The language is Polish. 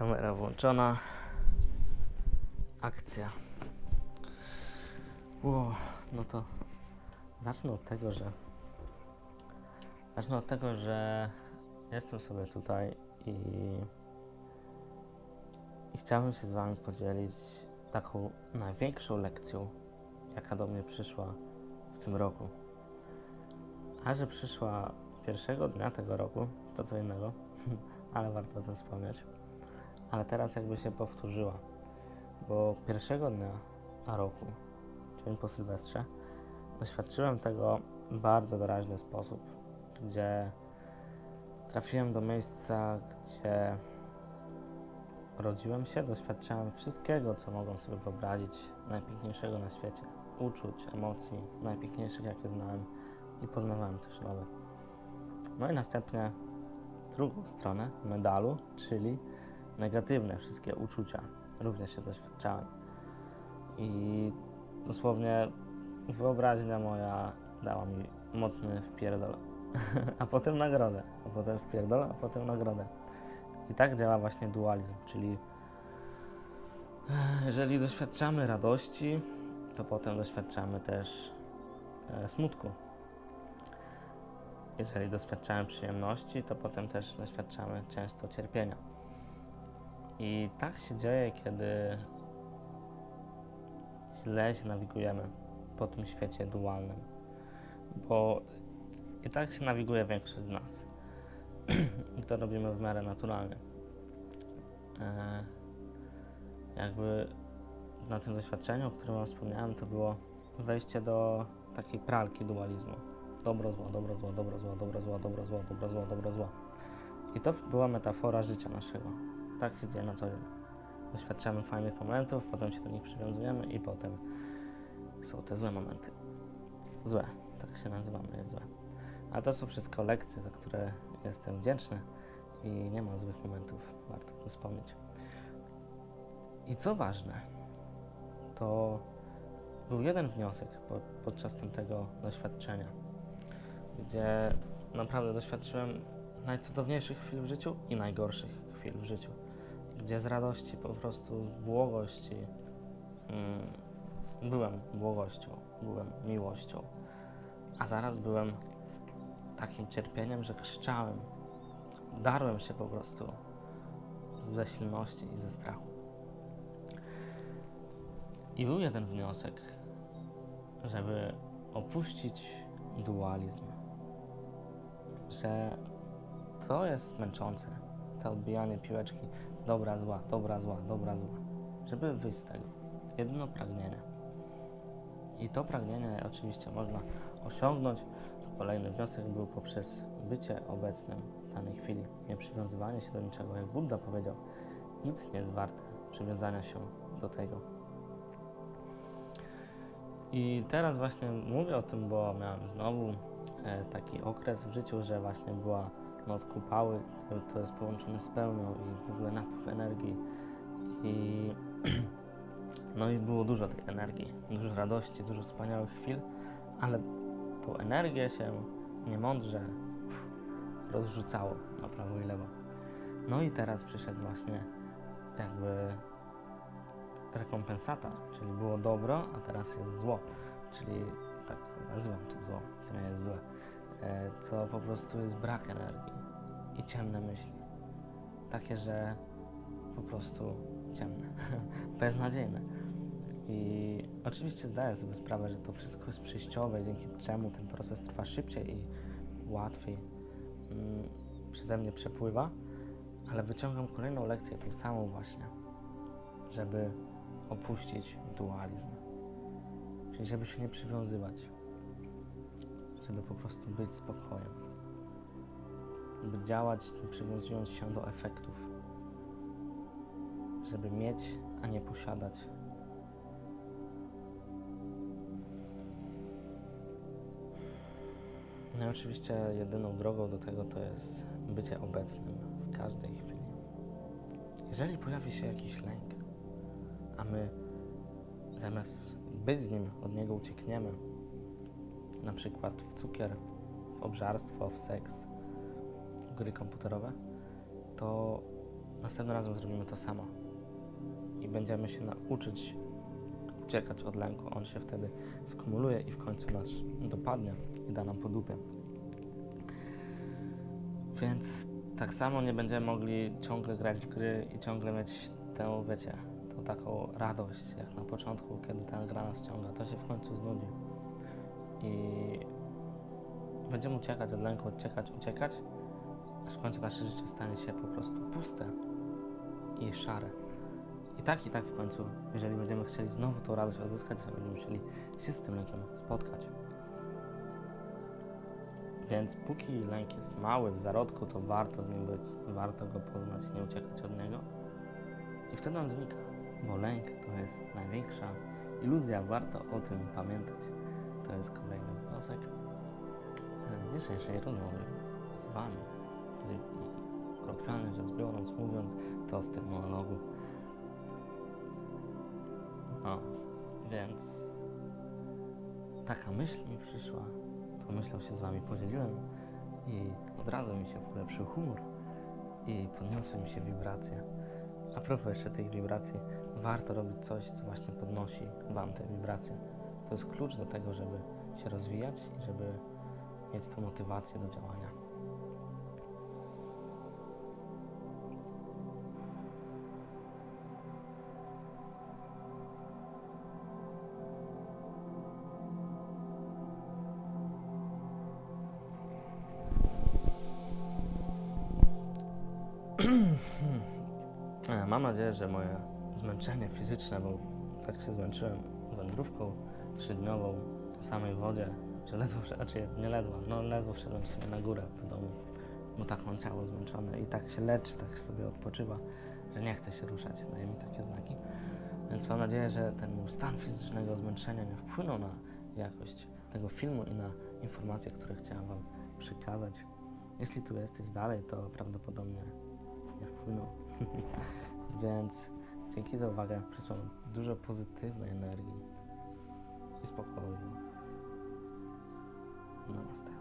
Kamera włączona. Akcja. Wow, no to zacznę od tego, że zacznę od tego, że jestem sobie tutaj i, i chciałbym się z Wami podzielić taką największą lekcją, jaka do mnie przyszła w tym roku. A że przyszła pierwszego dnia tego roku, to co innego, ale warto o tym wspomnieć. Ale teraz jakby się powtórzyła, bo pierwszego dnia roku, dzień po Sylwestrze, doświadczyłem tego w bardzo doraźny sposób, gdzie trafiłem do miejsca, gdzie rodziłem się, doświadczałem wszystkiego, co mogą sobie wyobrazić, najpiękniejszego na świecie, uczuć, emocji, najpiękniejszych, jakie znałem i poznawałem też nowe. No i następnie drugą stronę medalu, czyli negatywne wszystkie uczucia, również się doświadczałem. I dosłownie wyobraźnia moja dała mi mocny wpierdol, a potem nagrodę, a potem wpierdol, a potem nagrodę. I tak działa właśnie dualizm, czyli e, jeżeli doświadczamy radości, to potem doświadczamy też e, smutku. Jeżeli doświadczamy przyjemności, to potem też doświadczamy często cierpienia. I tak się dzieje, kiedy źle się nawigujemy po tym świecie dualnym. Bo i tak się nawiguje większość z nas. I to robimy w miarę naturalnie. E, jakby na tym doświadczeniu, o którym Wam wspomniałem, to było wejście do takiej pralki dualizmu. Dobro, zło, dobro, zło, dobro, zło, dobro, zło, dobro, zło, dobro, zło, dobro, zło. I to była metafora życia naszego. Tak się dzieje na co dzień. Doświadczamy fajnych momentów, potem się do nich przywiązujemy i potem są te złe momenty. Złe, tak się nazywamy, złe. A to są wszystko lekcje, za które jestem wdzięczny i nie ma złych momentów, warto o tym wspomnieć. I co ważne, to był jeden wniosek po, podczas tamtego doświadczenia, gdzie naprawdę doświadczyłem najcudowniejszych chwil w życiu i najgorszych chwil w życiu, gdzie z radości po prostu, błogości mm, byłem błogością, byłem miłością, a zaraz byłem takim cierpieniem, że krzyczałem, darłem się po prostu ze silności i ze strachu. I był jeden wniosek, żeby opuścić dualizm, że to jest męczące, to odbijanie piłeczki dobra, zła, dobra, zła, dobra, zła, żeby wyjść z tego. Jedno pragnienie. I to pragnienie oczywiście można osiągnąć. To kolejny wniosek był poprzez bycie obecnym w danej chwili, nie przywiązywanie się do niczego. Jak Buddha powiedział, nic nie jest warte przywiązania się do tego. I teraz właśnie mówię o tym, bo miałem znowu e, taki okres w życiu, że właśnie była noc kupały, to, jest połączone z pełnią i w ogóle napływ energii. I no i było dużo tej energii, dużo radości, dużo wspaniałych chwil, ale tą energię się niemądrze rozrzucało na prawo i lewo. No i teraz przyszedł właśnie jakby rekompensata, czyli było dobro, a teraz jest zło, czyli tak nazywam to zło, co nie jest złe, co po prostu jest brak energii i ciemne myśli. Takie, że po prostu ciemne, beznadziejne. I oczywiście zdaję sobie sprawę, że to wszystko jest przejściowe, dzięki czemu ten proces trwa szybciej i łatwiej mm, przeze mnie przepływa, ale wyciągam kolejną lekcję, tą samą właśnie, żeby opuścić dualizm. Czyli żeby się nie przywiązywać, żeby po prostu być spokojem, by działać nie przywiązując się do efektów, żeby mieć, a nie posiadać. No i oczywiście jedyną drogą do tego to jest bycie obecnym w każdej chwili. Jeżeli pojawi się jakiś lęk, a my zamiast być z nim, od niego uciekniemy, na przykład w cukier, w obżarstwo, w seks, gry komputerowe, to następnym razem zrobimy to samo. I będziemy się nauczyć uciekać od lęku. On się wtedy skumuluje i w końcu nas dopadnie i da nam po dupie. Więc tak samo nie będziemy mogli ciągle grać w gry i ciągle mieć tę, wiecie, tą taką radość, jak na początku, kiedy ta gra nas ciąga. To się w końcu znudzi. I będziemy uciekać od lęku, uciekać, uciekać, aż w końcu nasze życie stanie się po prostu puste i szare. I tak, i tak w końcu, jeżeli będziemy chcieli znowu tą radość odzyskać, to będziemy musieli się z tym lękiem spotkać. Więc póki lęk jest mały, w zarodku, to warto z nim być, warto go poznać, nie uciekać od niego. I wtedy on znika, bo lęk to jest największa iluzja, warto o tym pamiętać. To jest kolejny wniosek dzisiejszej rozmowy z Wami. Kolokwialnie rzecz biorąc, mówiąc, to w tym monologu. No, więc taka myśl mi przyszła, tą myślą się z Wami podzieliłem i od razu mi się polepszył humor i podniosły mi się wibracje. A propos jeszcze tych wibracji, warto robić coś, co właśnie podnosi Wam te wibracje. To jest klucz do tego, żeby się rozwijać i żeby mieć tą motywację do działania. Mam nadzieję, że moje zmęczenie fizyczne, bo tak się zmęczyłem wędrówką trzydniową w samej wodzie, że ledwo, wsz- znaczy nie ledwo, no ledwo wszedłem sobie na górę do domu, bo tak mam ciało zmęczone i tak się leczy, tak sobie odpoczywa, że nie chce się ruszać, daje mi takie znaki. Więc mam nadzieję, że ten mój stan fizycznego zmęczenia nie wpłynął na jakość tego filmu i na informacje, które chciałem Wam przekazać. Jeśli tu jesteś dalej, to prawdopodobnie nie wpłynął. Więc dzięki za uwagę. Przysłałem dużo pozytywnej energii и спокойно. Намасте. Ну,